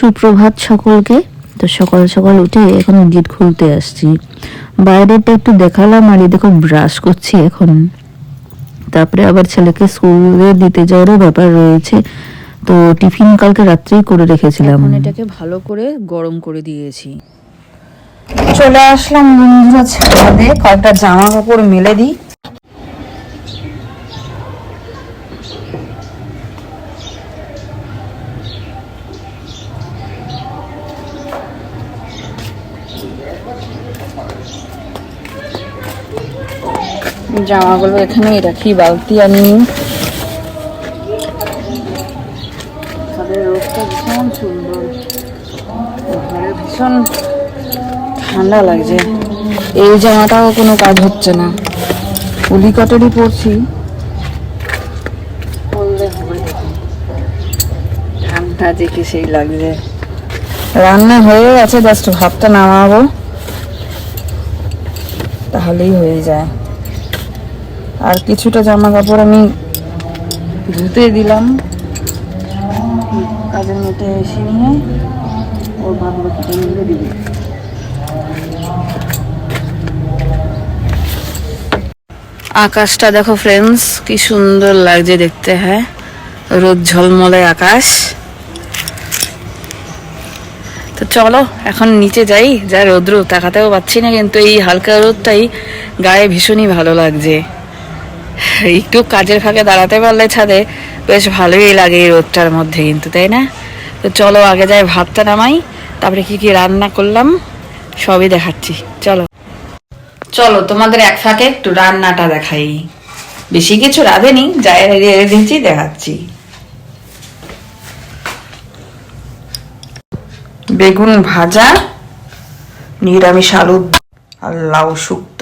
সুপ্রভাত সকলকে। তো সকাল সকাল উঠে এখন গেট খুলতে আসছি। বাইরেটা একটু দেখালাম আর দেখো ব্রাশ করছি এখন। তারপরে আবার ছেলেকে স্কুলে দিতে যাওয়ারও ব্যাপার রয়েছে। তো টিফিন কালকে রাত্রেই করে রেখেছিলাম। এটাকে ভালো করে গরম করে দিয়েছি। চলে আসলাম বন্ধুরা ছাদে। কয়েকটা জামা কাপড় মেলে দিই। জামাগুলো এখানেই রাখি, বালতি আনি। ভীষণ ঠান্ডা লাগছে। এই জামাটাও কোনো কাজ হচ্ছে না। উলি কটেরই পরছি। ঠান্ডা দেখে সেই লাগছে। রান্না হয়ে গেছে, জাস্ট ভাতটা নামাবো। তাহলেই হয়ে যায়। আর কিছুটা জামা কাপড় আমি ধুতে দিলাম। কাজের মেটে এসে নিয়ে ওর মিলে দিবি। আকাশটা দেখো ফ্রেন্ডস কি সুন্দর লাগছে দেখতে হ্যাঁ? রোদ ঝলমলে আকাশ। তো চলো, এখন নিচে যাই। যা রোদ্র, তাকাতেও পাচ্ছি না কিন্তু এই হালকা রোদটাই গায়ে ভীষণই ভালো লাগছে। একটু কাজের ফাঁকে দাঁড়াতে পারলে ছাদে বেশ ভালোই লাগে এই রোদটার মধ্যে কিন্তু, তাই না? তো চলো, আগে যাই ভাতটা নামাই, তারপরে কি কি রান্না করলাম, সবই দেখাচ্ছি। চলো। চলো, তোমাদের এক ফাঁকে একটু রান্নাটা দেখাই। বেশি কিছু রাঁধেনি, যাই রেঁধেছি দেখাচ্ছি। বেগুন ভাজা নিরামিষ আলু আর লাউ শুক্ত।